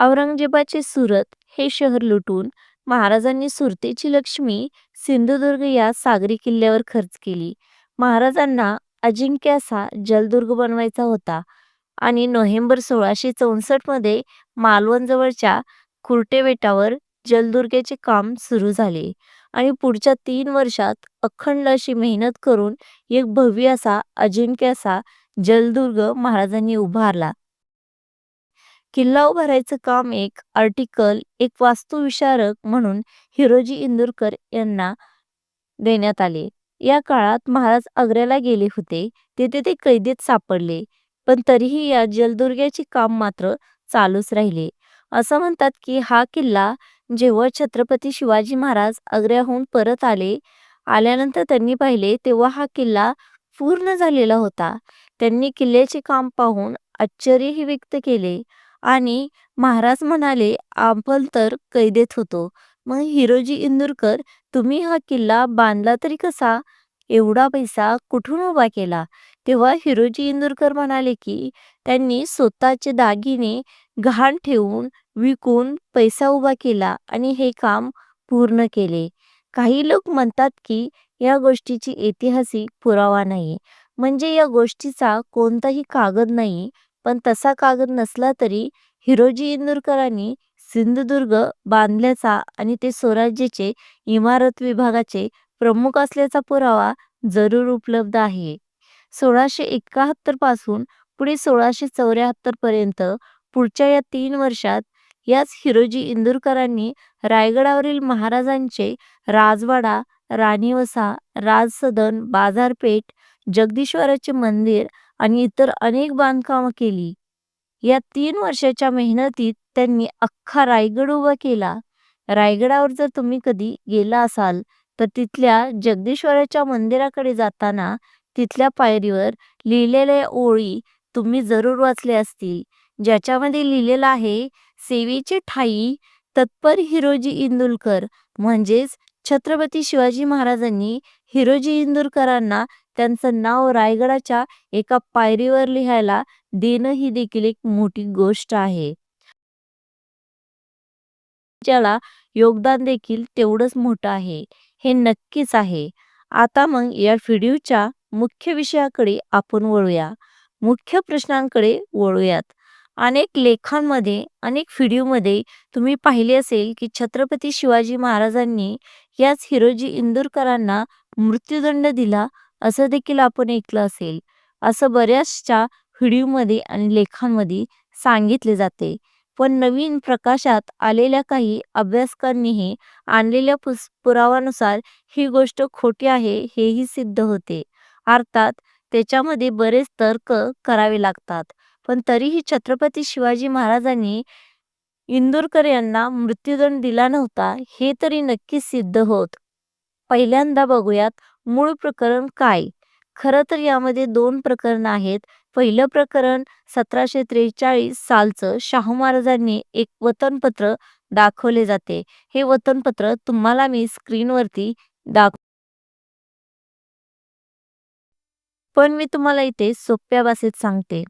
औरंगजेबाचे सुरत हे शहर लुटून महाराजांनी सुरतेची लक्ष्मी सिंधुदुर्ग या सागरी किल्ल्यावर खर्च केली. महाराजांना अजिंक्य असा जलदुर्ग बनवायचा होता आणि नोव्हेंबर सोळाशे चौसष्टमध्ये मालवण जवळच्या कुर्टे बेटावर जलदुर्गाचे काम सुरू झाले आणि पुढच्या तीन वर्षात अखंड अशी मेहनत करून एक भव्य असा अजिंक्य असा जलदुर्ग महाराजांनी उभारला. किल्ला उभारायचं काम एक आर्टिकल एक वास्तुविशारक म्हणून हिरोजी इंदूरकर यांना देण्यात आले. या काळात महाराज आग्र्याला गेले होते. तेथे ते कैदेत सापडले. पण तरीही या जलदुर्गाचे काम मात्र चालूच राहिले. असं म्हणतात की हा किल्ला जेव्हा छत्रपती शिवाजी महाराज आग्र्याहून परत आले आल्यानंतर त्यांनी पाहिले तेव्हा हा किल्ला पूर्ण झालेला होता. त्यांनी किल्ल्याचे काम पाहून आश्चर्यही व्यक्त केले. आणि महाराज म्हणाले आपण तर कैदेत होतो. मग हिरोजी इंदूरकर तुम्ही हा किल्ला बांधला तरी कसा? एवढा पैसा कुठून उभा केला? तेव्हा हिरोजी इंदूरकर म्हणाले की त्यांनी स्वतःचे दागिने घाण ठेवून विकून पैसा उभा केला आणि हे काम पूर्ण केले. काही लोक म्हणतात की या गोष्टीची ऐतिहासिक पुरावा नाही. म्हणजे या गोष्टीचा कोणताही कागद नाही. पण तसा कागद नसला तरी हिरोजी इंदुरकरांनी सिंधुदुर्ग बांधल्याचा आणि ते स्वराज्याचे इमारत विभागाचे प्रमुख असल्याचा पुरावा जरूर उपलब्ध आहे. सोळाशे एकाहत्तरपासून पुढे सोळाशे चौऱ्याहत्तर पर्यंत पुढच्या या तीन वर्षात याच हिरोजी इंदुरकरांनी रायगडावरील महाराजांचे राजवाडा राणीवसा राजसदन बाजारपेठ जगदीश्वराचे मंदिर आणि इतर अनेक बांधकामं केली. या तीन वर्षाच्या मेहनतीत त्यांनी अख्खा रायगड उभा केला. रायगडावर जर तुम्ही कधी गेला असाल तर तिथल्या जगदीश्वराच्या मंदिराकडे जाताना तिथल्या पायरीवर लिहिलेल्या ओळी तुम्ही जरूर वाचले असतील. ज्याच्यामध्ये लिहिलेलं आहे सेवेचे ठाई तत्पर हिरोजी इंदुलकर. म्हणजेच छत्रपती शिवाजी महाराजांनी हिरोजी इंदुरकरांना त्यांचं नाव रायगडाच्या एका पायरीवर लिहायला देणं ही देखील एक मोठी गोष्ट आहे. ज्याला योगदान देखील तेवढंच मोठं आहे. हे नक्कीच आहे. आता मग या व्हिडिओच्या मुख्य विषयाकडे आपण वळूया. मुख्य प्रश्नांकडे वळूयात. अनेक लेखांमध्ये अनेक व्हिडिओमध्ये तुम्ही पाहिले असेल की छत्रपती शिवाजी महाराजांनी याच हिरोजी इंदूरकरांना मृत्यूदंड दिला असं देखील आपण ऐकलं असेल. असं बऱ्याचशा व्हिडिओमध्ये आणि लेखांमध्ये सांगितले जाते. पण नवीन प्रकाशात आलेल्या काही अभ्यासकांनीही आणलेल्या पुरावानुसार ही गोष्ट खोटी आहे हेही सिद्ध होते. अर्थात त्याच्यामध्ये बरेच तर्क करावे लागतात. पण तरीही छत्रपती शिवाजी महाराजांनी इंदूरकर यांना मृत्यूदंड दिला नव्हता हे तरी नक्कीच सिद्ध होत. पहिल्यांदा बघूयात मूळ प्रकरण काय? खरं तर यामध्ये दोन प्रकरण आहेत. पहिलं प्रकरण सतराशे त्रेचाळीस सालचं शाहू महाराजांनी एक वतनपत्र दाखवले जाते. हे वतनपत्र तुम्हाला मी स्क्रीनवरती दाख पण मी तुम्हाला इथे सोप्या भाषेत सांगते.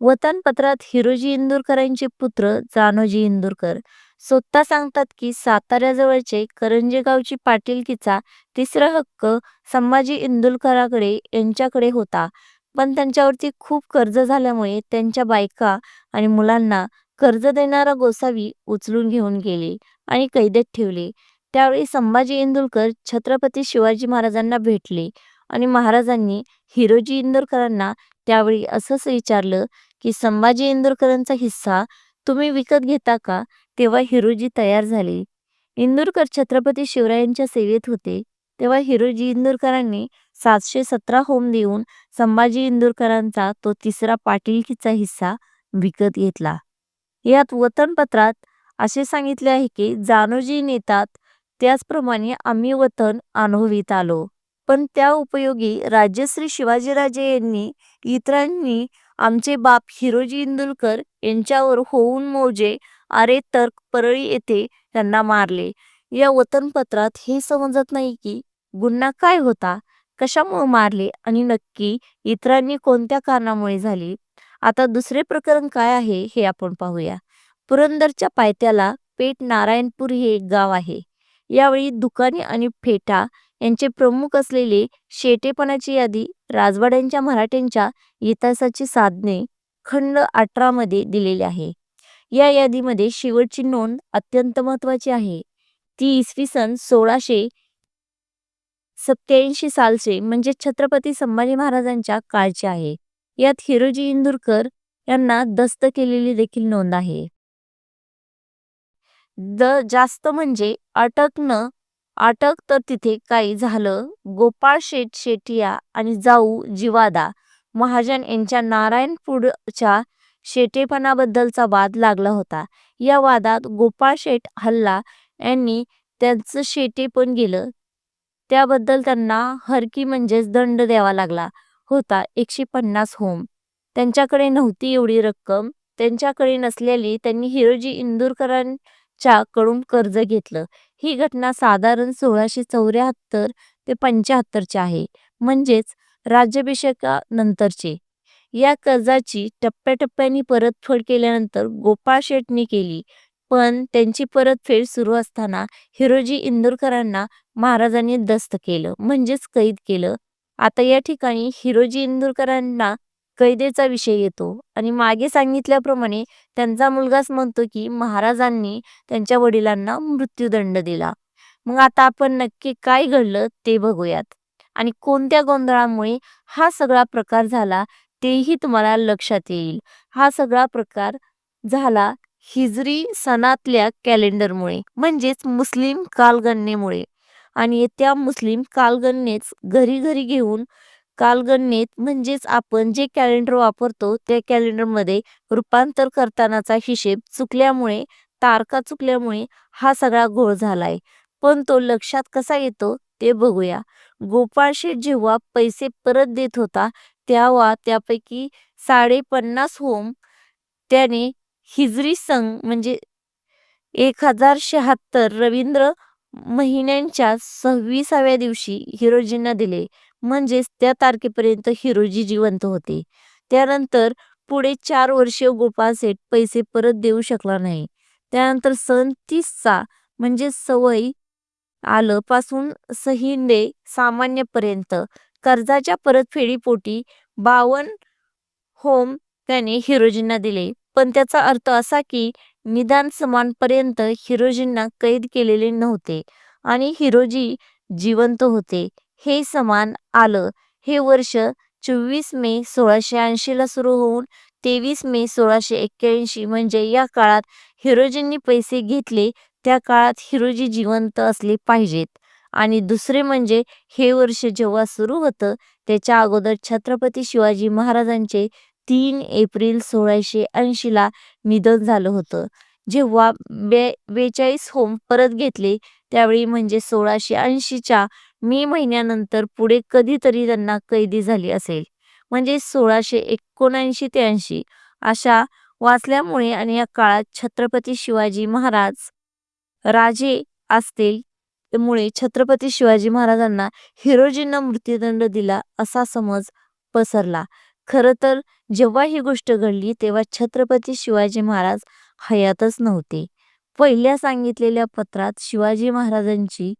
वतनपत्रात हिरोजी इंदुरकरांचे पुत्र जानोजी इंदुरकर. स्वतः सांगतात की साताऱ्याजवळचे करंजे गावची पाटीलकीचा तिसरा हक्क संभाजी इंदुलकराकडे यांच्याकडे होता. पण त्यांच्यावरती खूप कर्ज झाल्यामुळे त्यांच्या बायका आणि मुलांना कर्ज देणारा गोसावी उचलून घेऊन गेले आणि कैदेत ठेवले. त्यावेळी संभाजी इंदुलकर छत्रपती शिवाजी महाराजांना भेटले आणि महाराजांनी हिरोजी इंदुरकरांना त्यावेळी असंच विचारलं की संभाजी इंदुरकरांचा हिस्सा तुम्ही विकत घेता का? तेव्हा हिरोजी तयार झाले. इंदूरकर छत्रपती शिवरायांच्या सेवेत होते. तेव्हा हिरोजी इंदुरकरांनी सातशे सतरा होम देऊन संभाजी इंदूरकरांचा तो तिसरा पाटीलकीचा हिस्सा विकत घेतला. यात वतनपत्रात असे सांगितले आहे की जानोजी नेतात त्याचप्रमाणे आम्ही वतन अनुभवीत आलो. पण त्या उपयोगी राजश्री शिवाजीराजे यांनी इतरांनी आमचे बाप हिरोजी इंदुलकर यांच्यावर होऊन मोजे अरे तर्क परळी येथे त्यांना मारले. या वतनपत्रात हे समजत नाही की गुन्हा काय होता कशामुळे मारले आणि नक्की इतरांनी कोणत्या कारणामुळे झाले. आता दुसरे प्रकरण काय आहे हे आपण पाहूया. पुरंदरच्या पायथ्याला पेठ नारायणपूर हे एक गाव आहे. यावेळी दुकाने आणि फेटा यांचे प्रमुख असलेले शेटेपणाची यादी राजवाड्यांच्या मराठ्यांच्या इतिहासाची साधने खंड अठरा मध्ये दिलेली आहे. या यादीमध्ये शेवटची नोंद अत्यंत महत्वाची आहे. ती इसवी सन सोळाशे सत्याऐंशी सालचे म्हणजे छत्रपती संभाजी महाराजांच्या काळची आहे. यात हिरोजी इंदुरकर यांना दस्त केलेली देखील नोंद आहे. द जास्त म्हणजे अटक न अटक तर तिथे काही झालं. गोपाळ शेठ शेटिया आणि जाऊ जिवादा महाजन यांच्या नारायणपूरच्या शेटेपणाबद्दलचा वाद लागला होता. या वादात गोपाळ शेठ हल्ला यांनी त्यांचं शेटेपण गेलं. त्याबद्दल त्यांना हरकी म्हणजेच दंड द्यावा लागला होता. एकशे पन्नास होम. त्यांच्याकडे नव्हती एवढी रक्कम. त्यांच्याकडे नसलेली त्यांनी हिरोजी इंदूरकरांच्या कडून कर्ज घेतलं. ही घटना साधारण सोळाशे चौऱ्याहत्तर ते पंच्याहत्तरची आहे. म्हणजेच राज्याभिषेकानंतरचे. या कर्जाची टप्प्याटप्प्याने परतफेड केल्यानंतर गोपाळ शेटनी केली. पण त्यांची परतफेड सुरू असताना हिरोजी इंदुरकरांना महाराजांनी दस्त केलं. म्हणजेच कैद केलं. आता या ठिकाणी हिरोजी इंदुरकरांना कैदेचा विषय येतो. आणि मागे सांगितल्याप्रमाणे त्यांचा मुलगाच म्हणतो की महाराजांनी त्यांच्या वडिलांना मृत्यूदंड दिला. मग आता आपण नक्की काय घडलं ते बघूयात. आणि कोणत्या गोंधळामुळे हा सगळा प्रकार झाला तेही तुम्हाला लक्षात येईल. हा सगळा प्रकार झाला हिजरी सणातल्या कॅलेंडरमुळे म्हणजेच मुस्लिम कालगणनेमुळे. आणि त्या मुस्लिम कालगणनेच घरी घरी घेऊन कालगणनेत म्हणजेच आपण जे कॅलेंडर वापरतो त्या कॅलेंडरमध्ये रूपांतर करतानाचा हिशेब चुकल्यामुळे तारखा चुकल्यामुळे हा सगळा घोळ झालाय. पण तो लक्षात कसा येतो ते बघूया. गोपाळ शेठ जेव्हा पैसे परत देत होता तेव्हा त्यापैकी साडे पन्नास होम त्याने हिजरी संघ म्हणजे एक हजार शहात्तर रवींद्र महिन्यांच्या सव्वीसाव्या दिवशी हिरोजींना दिले. म्हणजेच त्या तारखेपर्यंत हिरोजी जिवंत होते. त्यानंतर पुढे चार वर्षे गोपाळ सेठ पैसे परत देऊ शकला नाही. त्यानंतर सन तीसचा म्हणजे सवय आलं पासून सहिंदे सामान्यपर्यंत कर्जाच्या परतफेडीपोटी बावन होम त्याने हिरोजींना दिले. पण त्याचा अर्थ असा की निदान समानपर्यंत हिरोजींना कैद केलेले नव्हते आणि हिरोजी जिवंत होते. हे समान आलं. हे वर्ष चोवीस मे सोळाशे ऐंशीला सुरू होऊन तेवीस मे सोळाशे एक्क्याऐंशी म्हणजे या काळात हिरोजींनी पैसे घेतले. त्या काळात हिरोजी जिवंत असले पाहिजेत. आणि दुसरे म्हणजे हे वर्ष जेव्हा सुरू होतं त्याच्या अगोदर छत्रपती शिवाजी महाराजांचे तीन एप्रिल सोळाशे ऐंशीला निधन झालं होतं. जेव्हा बे बेचाळीस होम परत घेतले त्यावेळी म्हणजे सोळाशे ऐंशीच्या मे महिन्यानंतर पुढे कधीतरी त्यांना कैदी झाली असेल. म्हणजे सोळाशे एकोणऐंशी ते ऐंशी अशा वाचल्यामुळे आणि या काळात छत्रपती शिवाजी महाराज राजे असतील मुळे छत्रपती शिवाजी महाराजांना हिरोजींना मृत्यूदंड दिला असा समज पसरला. खरं तर जेव्हा ही गोष्ट घडली तेव्हा छत्रपती शिवाजी महाराज हयातच नव्हते. पहिल्या सांगितलेल्या पत्रात शिवाजी महाराजांची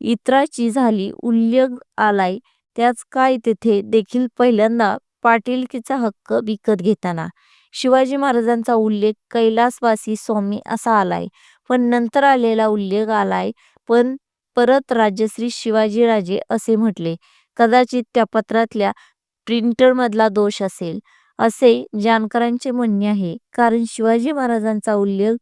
इतराची झाली उल्लेख आलाय. त्याच काय तेथे देखील पहिल्यांदा पाटीलकीचा हक्क विकत घेताना शिवाजी महाराजांचा उल्लेख कैलासवासी स्वामी असा आलाय. पण नंतर आलेला उल्लेख आलाय पण परत राजश्री शिवाजीराजे असे म्हटले. कदाचित त्या पत्रातल्या प्रिंटर मधला दोष असेल असे जानकरांचे म्हणणे आहे. कारण शिवाजी महाराजांचा उल्लेख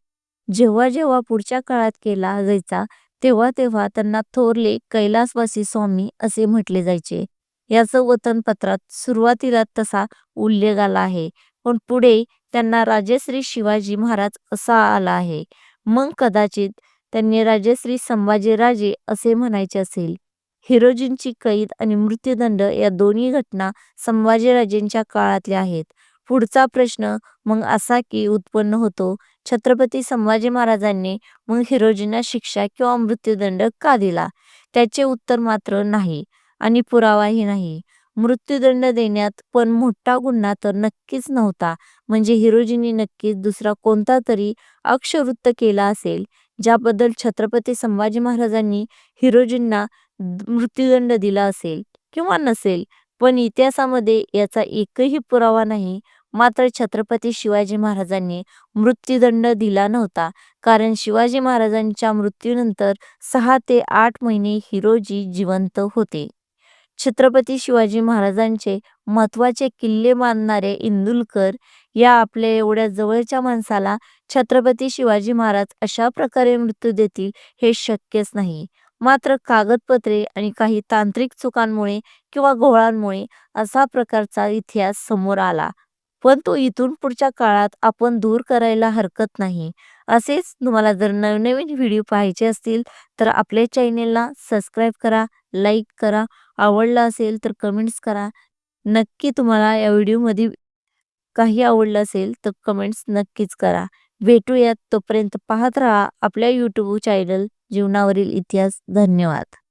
जेव्हा जेव्हा पुढच्या काळात केला जायचा तेव्हा तेव्हा त्यांना थोरले कैलासवासी स्वामी असे म्हटले जायचे. याचं वतनपत्रात सुरुवातीला तसा उल्लेख आला आहे. पण पुढे त्यांना राजश्री शिवाजी महाराज असा आला आहे. मग कदाचित त्यांनी राजश्री संभाजीराजे असे म्हणायचे असेल. हिरोजींची कैद आणि मृत्यूदंड या दोन्ही घटना संभाजीराजेंच्या काळातल्या आहेत पुढचा प्रश्न मग असा की उत्पन्न होतो छत्रपती संभाजी महाराजांनी मग हिरोजींना शिक्षा किंवा मृत्यूदंड का दिला त्याचे उत्तर मात्र नाही आणि पुरावाही नाही मृत्यूदंड देण्यात पण मोठा गुन्हा तर नक्कीच नव्हता. म्हणजे हिरोजींनी नक्कीच दुसरा कोणता तरी अक्षवृत्त केला असेल, ज्याबद्दल छत्रपती संभाजी महाराजांनी हिरोजींना मृत्यूदंड दिला असेल किंवा नसेल. पण इतिहासामध्ये याचा एकही पुरावा नाही. मात्र छत्रपती शिवाजी महाराजांनी मृत्यूदंड दिला नव्हता. कारण शिवाजी महाराजांच्या मृत्यूनंतर सहा ते आठ महिने हिरोजी जिवंत होते. छत्रपती शिवाजी महाराजांचे महत्त्वाचे किल्ले मानणारे इंदुलकर या आपल्या एवढ्या जवळच्या माणसाला छत्रपती शिवाजी महाराज अशा प्रकारे मृत्यू देतील हे शक्यच नाही. मात्र कागदपत्रे आणि काही तांत्रिक चुकांमुळे किंवा घोळांमुळे असा प्रकारचा इतिहास समोर आला. पण तो इथून पुढच्या काळात आपण दूर करायला हरकत नाही. असेच तुम्हाला जर नवनवीन व्हिडिओ पाहायचे असतील तर आपल्या चॅनेलला सबस्क्राईब करा, लाईक करा, आवडला असेल तर कमेंट्स करा. नक्की तुम्हाला या व्हिडिओमध्ये काही आवडलं असेल तर कमेंट्स नक्कीच करा. भेटूयात तोपर्यंत पाहत राहा आपल्या यूट्यूब चॅनल जीवनावरील इतिहास. धन्यवाद.